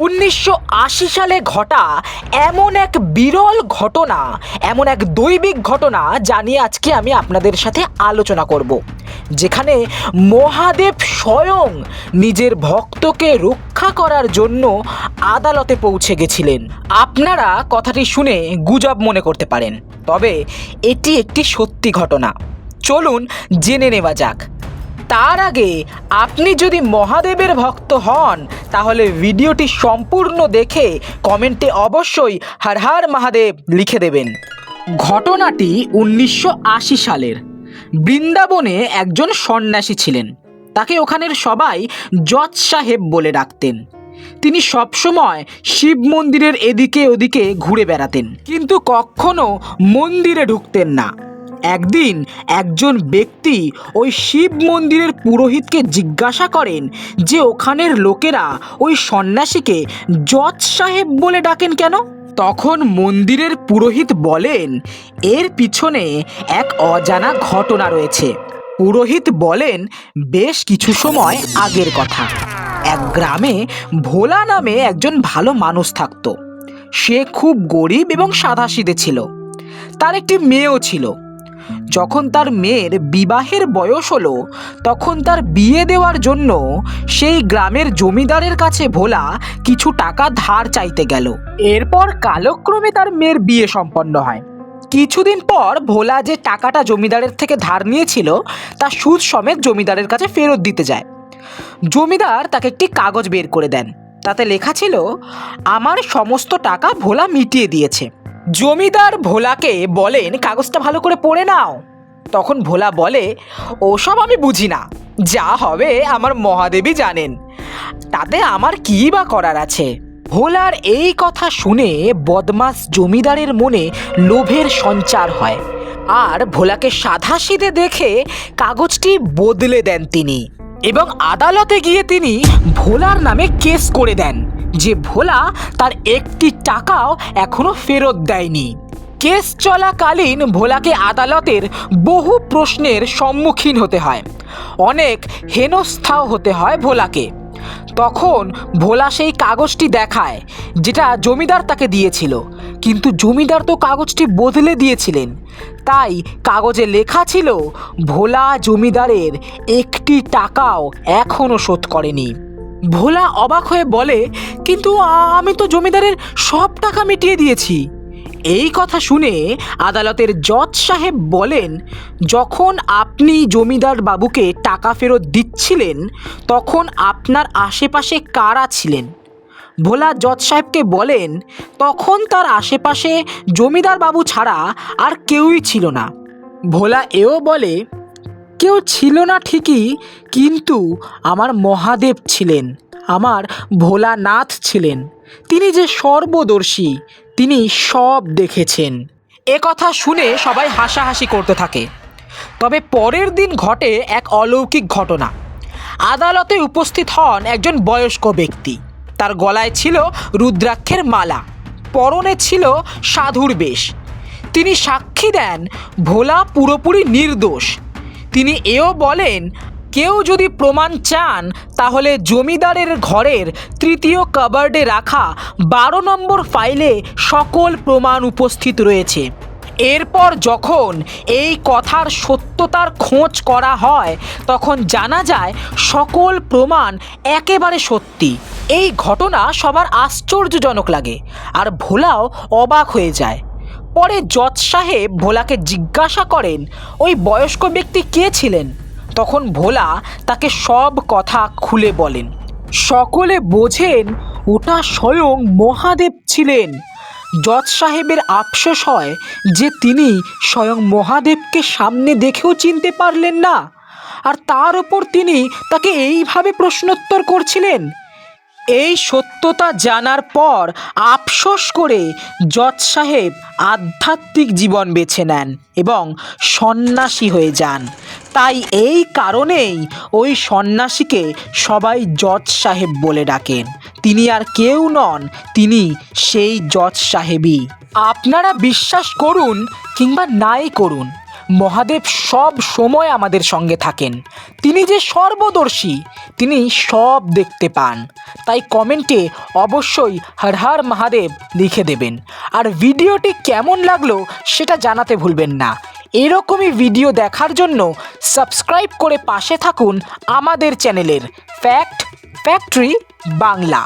উনিশশো আশি সালে ঘটা এমন এক বিরল ঘটনা, এমন এক দৈবিক ঘটনা যা নিয়ে আজকে আমি আপনাদের সাথে আলোচনা করব, যেখানে মহাদেব স্বয়ং নিজের ভক্তকে রক্ষা করার জন্য আদালতে পৌঁছে গেছিলেন। আপনারা কথাটি শুনে গুজব মনে করতে পারেন, তবে এটি একটি সত্যি ঘটনা। চলুন জেনে নেওয়া যাক। তার আগে আপনি যদি মহাদেবের ভক্ত হন, তাহলে ভিডিওটি সম্পূর্ণ দেখে কমেন্টে অবশ্যই হর হর মহাদেব লিখে দেবেন। ঘটনাটি উনিশশো আশি সালের। বৃন্দাবনে একজন সন্ন্যাসী ছিলেন। তাকে ওখানের সবাই জজ সাহেব বলে ডাকতেন। তিনি সবসময় শিব মন্দিরের এদিকে ওদিকে ঘুরে বেড়াতেন। কিন্তু কখনো মন্দিরে ঢুকতেন না। একদিন একজন ব্যক্তি ওই শিব মন্দিরের পুরোহিতকে জিজ্ঞাসা করেন যে ওখানের লোকেরা ওই সন্ন্যাসীকে জজ সাহেব বলে ডাকেন কেন? তখন মন্দিরের পুরোহিত বলেন, এর পিছনে এক অজানা ঘটনা রয়েছে। পুরোহিত বলেন, বেশ কিছু সময় আগের কথা। এক গ্রামে ভোলা নামে একজন ভালো মানুষ থাকতো। সে খুব গরিব এবং সাদাসিধে ছিল। তার একটি মেয়েও ছিল। যখন তার মেয়ের বিবাহের বয়স হলো, তখন তার বিয়ে দেওয়ার জন্য সেই গ্রামের জমিদারের কাছে ভোলা কিছু টাকা ধার চাইতে গেল। এরপর কালক্রমে তার মেয়ের বিয়ে সম্পন্ন হয়। কিছুদিন পর ভোলা যে টাকাটা জমিদারের থেকে ধার নিয়েছিল, তা সুদ সমেত জমিদারের কাছে ফেরত দিতে যায়। জমিদার তাকে একটি কাগজ বের করে দেন। তাতে লেখা ছিল, আমার সমস্ত টাকা ভোলা মিটিয়ে দিয়েছে। জমিদার ভোলাকে বলেন, কাগজটা ভালো করে পড়ে নাও। তখন ভোলা বলে, ওসব আমি বুঝি না। যা হবে আমার মহাদেবী জানেন। তাতে আমার কী বা করার আছে? ভোলার এই কথা শুনে বদমাস জমিদারের মনে লোভের সঞ্চার হয়। আর ভোলাকে সাধাসিধে দেখে কাগজটি বদলে দেন তিনি এবং আদালতে গিয়ে তিনি ভোলার নামে কেস করে দেন। যে ভোলা তার একটি টাকাও এখনও ফেরত দেয়নি। কেস চলাকালীন ভোলাকে আদালতের বহু প্রশ্নের সম্মুখীন হতে হয়। অনেক হেনস্থাও হতে হয় ভোলাকে। তখন ভোলা সেই কাগজটি দেখায়, যেটা জমিদার তাকে দিয়েছিল। কিন্তু জমিদার তো কাগজটি বদলে দিয়েছিলেন। তাই কাগজে লেখা ছিল, ভোলা জমিদারের একটি টাকাও এখনও শোধ করেনি। ভোলা অবাক হয়ে বলে, কিন্তু আমি তো জমিদারের সব টাকা মিটিয়ে দিয়েছি। এই কথা শুনে আদালতের জজ সাহেব বলেন, যখন আপনি জমিদার বাবুকে টাকা ফেরত দিচ্ছিলেন, তখন আপনার আশেপাশে কারা ছিলেন? ভোলা জজ সাহেবকে বলেন, তখন তার আশেপাশে জমিদার বাবু ছাড়া আর কেউই ছিল না। ভোলা এও বলে কেউ ছিল না ঠিকই, কিন্তু আমার মহাদেব ছিলেন, আমার ভোলানাথ ছিলেন। তিনি যে সর্বদর্শী, তিনি সব দেখেছেন। এ কথা শুনে সবাই হাসাহাসি করতে থাকে। তবে পরের দিন ঘটে এক অলৌকিক ঘটনা। আদালতে উপস্থিত হন একজন বয়স্ক ব্যক্তি। তার গলায় ছিল রুদ্রাক্ষের মালা, পরনে ছিল সাধুর বেশ। তিনি সাক্ষী দেন, ভোলা পুরোপুরি নির্দোষ তিনি এও বলেন, কেউ যদি প্রমাণ চান, তাহলে জমিদারের ঘরের তৃতীয় কাবার্ডে রাখা বারো নম্বর ফাইলে সকল প্রমাণ উপস্থিত রয়েছে। এরপর যখন এই কথার সত্যতার খোঁজ করা হয়, তখন জানা যায় সকল প্রমাণ একেবারে সত্যি। এই ঘটনা সবার আশ্চর্যজনক লাগে, আর ভোলাও অবাক হয়ে যায়। পরে জজ সাহেব ভোলাকে জিজ্ঞাসা করেন, ওই বয়স্ক ব্যক্তি কে ছিলেন? তখন ভোলা তাকে সব কথা খুলে বলেন। সকলে বোঝেন ওটা স্বয়ং মহাদেব ছিলেন। জজ সাহেবের আফসোস হয় যে তিনি স্বয়ং মহাদেবকে সামনে দেখেও চিনতে পারলেন না। আর তার ওপর তিনি তাকে এইভাবে প্রশ্নোত্তর করছিলেন। এই সত্যতা জানার পর আফসোস করে জজ সাহেব আধ্যাত্মিক জীবন বেছে নেন এবং সন্ন্যাসী হয়ে যান। তাই এই কারণেই ওই সন্ন্যাসীকে সবাই জজ সাহেব বলে ডাকেন। তিনি আর কেউ নন, তিনি সেই জজ সাহেবই। আপনারা বিশ্বাস করুন কিংবা নাই করুন মহাদেব সব সময় আমাদের সঙ্গে থাকেন। তিনি যে সর্বদর্শী, তিনি সব দেখতে পান। তাই কমেন্টে অবশ্যই হর হর মহাদেব লিখে দেবেন। আর ভিডিওটি কেমন লাগল সেটা জানাতে ভুলবেন না। এরকমই ভিডিও দেখার জন্য সাবস্ক্রাইব করে পাশে থাকুন আমাদের চ্যানেলের ফ্যাক্ট, ফ্যাক্টরি বাংলা।